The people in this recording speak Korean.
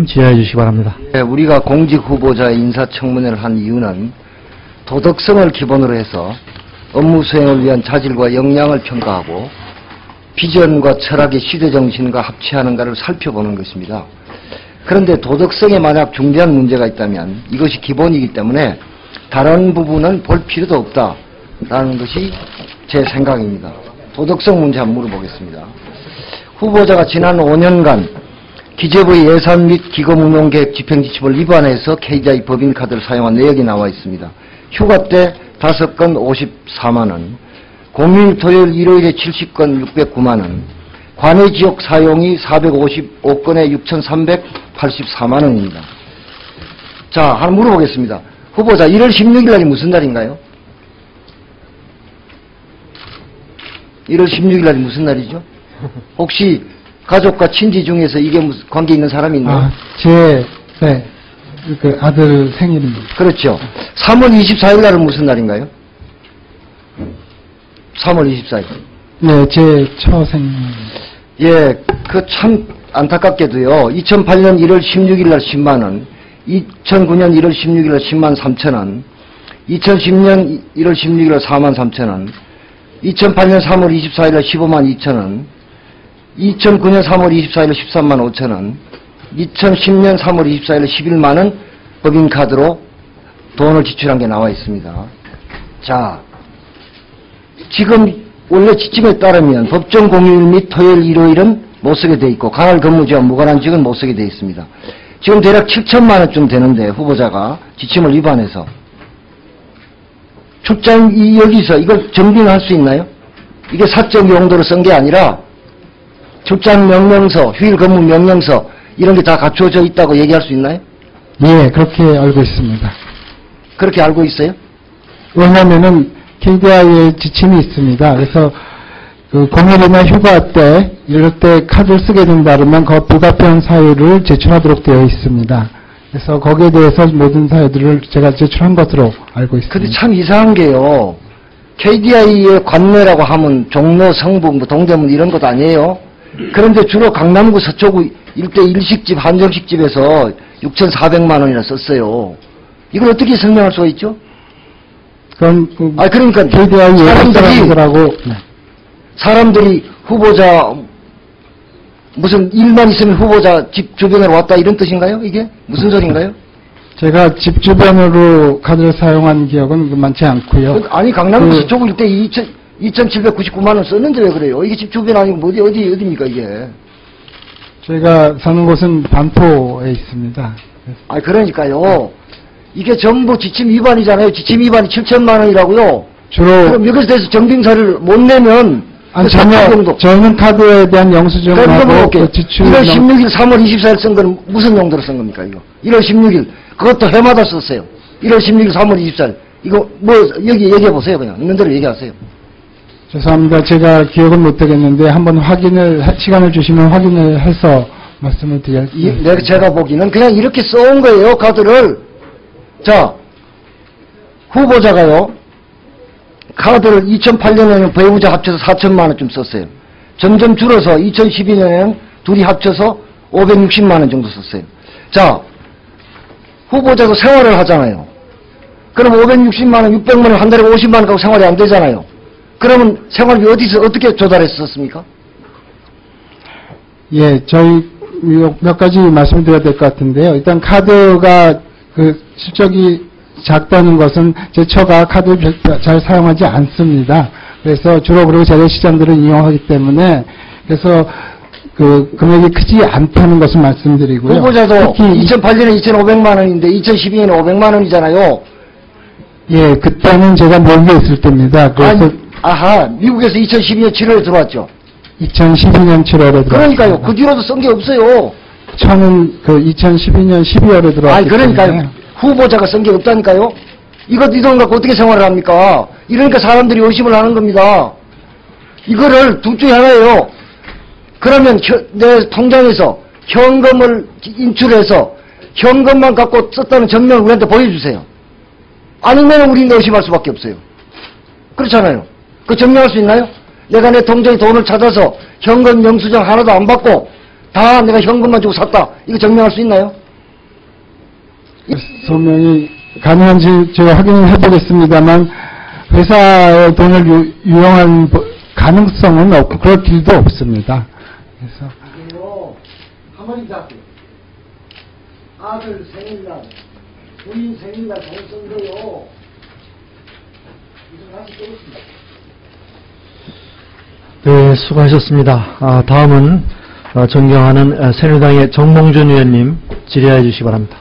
좀 지혜해 주시기 바랍니다. 네, 우리가 공직 후보자 인사청문회를 한 이유는 도덕성을 기본으로 해서 업무 수행을 위한 자질과 역량을 평가하고 비전과 철학의 시대 정신과 합치하는가를 살펴보는 것입니다. 그런데 도덕성에 만약 중대한 문제가 있다면 이것이 기본이기 때문에 다른 부분은 볼 필요도 없다라는 것이 제 생각입니다. 도덕성 문제 한번 물어보겠습니다. 후보자가 지난 5년간 기재부의 예산 및 기금 운용 계획 집행 지침을 위반해서 KDI 법인 카드를 사용한 내역이 나와 있습니다. 휴가 때 5건 54만 원, 공휴일 토요일 일요일에 70건 609만 원, 관외 지역 사용이 455건에 6,384만 원입니다. 자, 하나 물어보겠습니다. 후보자 1월 16일 날이 무슨 날인가요? 1월 16일 날이 무슨 날이죠? 혹시 가족과 친지 중에서 이게 무슨 관계 있는 사람이 있나요? 아, 제, 네, 그 아들 생일입니다. 그렇죠. 3월 24일 날은 무슨 날인가요? 3월 24일. 네, 제 처생일. 예, 그 참 안타깝게도요. 2008년 1월 16일 날 10만 원, 2009년 1월 16일 날 10만 3천 원, 2010년 1월 16일 날 4만 3천 원, 2008년 3월 24일 날 15만 2천 원, 2009년 3월 24일 날 13만 5천 원, 2010년 3월 24일 날 11만 원 법인카드로 돈을 지출한 게 나와 있습니다. 자, 지금 원래 지침에 따르면 법정 공휴일 및 토요일, 일요일은 못 쓰게 돼 있고 가날 근무제와 무관한 직은 못 쓰게 돼 있습니다. 지금 대략 7천만 원쯤 되는데 후보자가 지침을 위반해서 출장 이 여기서 이걸 정빙할 수 있나요? 이게 사적 용도로 쓴 게 아니라 출장 명령서, 휴일 근무 명령서 이런 게 다 갖추어져 있다고 얘기할 수 있나요? 예, 그렇게 알고 있습니다. 그렇게 알고 있어요? 왜냐면은 KDI의 지침이 있습니다. 그래서 그 공휴일이나 휴가 때 이럴 때 카드를 쓰게 된다 그러면 그 불가피한 사유를 제출하도록 되어 있습니다. 그래서 거기에 대해서 모든 사유들을 제가 제출한 것으로 알고 있습니다. 근데 참 이상한 게요. KDI의 관내라고 하면 종로, 성북, 뭐 동대문 이런 것 아니에요. 그런데 주로 강남구 서초구 일대 일식집, 한정식집에서 6,400만 원이나 썼어요. 이걸 어떻게 설명할 수가 있죠? 그럼 그아 그러니까 KDI 사람들이 사람들하고 네. 사람들이 후보자 무슨 일만 있으면 후보자 집 주변으로 왔다 이런 뜻인가요? 이게 무슨 소린가요? 제가 집 주변으로 카드를 사용한 기억은 많지 않고요. 아니 강남구 그- 서초구 일대 2천 2,799만 원 썼는데 왜 그래요? 이게 집 주변 아니고 어디 어디 어디입니까 이게? 제가 사는 곳은 반포에 있습니다. 아 그러니까요. 이게 전부 지침 위반이잖아요. 지침 위반이 7천만 원이라고요. 주로 그럼 여기서 대해서 정빙사를 못 내면 아니, 그 전혀 정도. 저는 카드에 대한 영수증하고 물어볼게요. 그 지출 1월 영- 16일, 3월 24일 쓴건 무슨 용도로 쓴 겁니까, 이거? 1월 16일. 그것도 해마다 썼어요. 1월 16일, 3월 24일. 이거, 뭐, 여기 얘기해 보세요, 그냥. 있는 대로 얘기하세요. 죄송합니다. 제가 기억은 못 하겠는데 한번 확인을 하- 시간을 주시면 확인을 해서 말씀을 이, 드릴게요. 내가 제가 보기는 그냥 이렇게 써온 거예요, 카드를. 자, 후보자가요, 카드를 2008년에는 배우자 합쳐서 4천만 원쯤 썼어요. 점점 줄어서 2012년에는 둘이 합쳐서 560만 원 정도 썼어요. 자, 후보자도 생활을 하잖아요. 그럼 560만 원, 600만 원, 한 달에 50만 원 갖고 생활이 안 되잖아요. 그러면 생활비 어디서 어떻게 조달했었습니까? 예, 저희 몇- 몇 가지 말씀을 드려야 될 것 같은데요. 일단 카드가 그 실적이 작다는 것은 제 처가 카드를 별- 잘 사용하지 않습니다. 그래서 주로 그리고 재래시장들을 이용하기 때문에 그래서 그 금액이 크지 않다는 것을 말씀드리고요. 후보자도 특히 2008년에 2,500만 원인데 2012년에 500만 원이잖아요. 예, 그때는 제가 멀게 있을 때입니다. 그래서 아니, 아하, 미국에서 2012년 7월에 들어왔죠. 2012년 7월에 들어왔습니다. 그러니까요. 그 뒤로도 쓴 게 없어요. 저는 그 2012년 12월에 들어왔기 아니, 그러니까요. 때문에 후보자가 쓴 게 없다니까요. 이것, 이돈 갖고 어떻게 생활을 합니까? 이러니까 사람들이 의심을 하는 겁니다. 이거를 둘 중에 하나예요. 그러면 혀- 내 통장에서 현금을 인출해서 현금만 갖고 썼다는 증명을 우리한테 보여주세요. 아니면 우리는 의심할 수밖에 없어요. 그렇잖아요. 그 증명할 수 있나요? 내가 내 통장에 돈을 찾아서 현금 영수증 하나도 안 받고 다 내가 현금만 주고 샀다. 이거 증명할 수 있나요? 소명이 가능한지 제가 확인해 보겠습니다만 회사의 돈을 유, 유용한 보- 가능성은 없고 그럴 길도 없습니다. 그래서 가만히 잡고. 아들 생일날, 부인 생일날 돈쓴 거요. 이거 다시 겠습니다 네, 수고하셨습니다. 아, 다음은 어, 존경하는 어, 새누리당의 정몽준 의원님 질의해 주시기 바랍니다.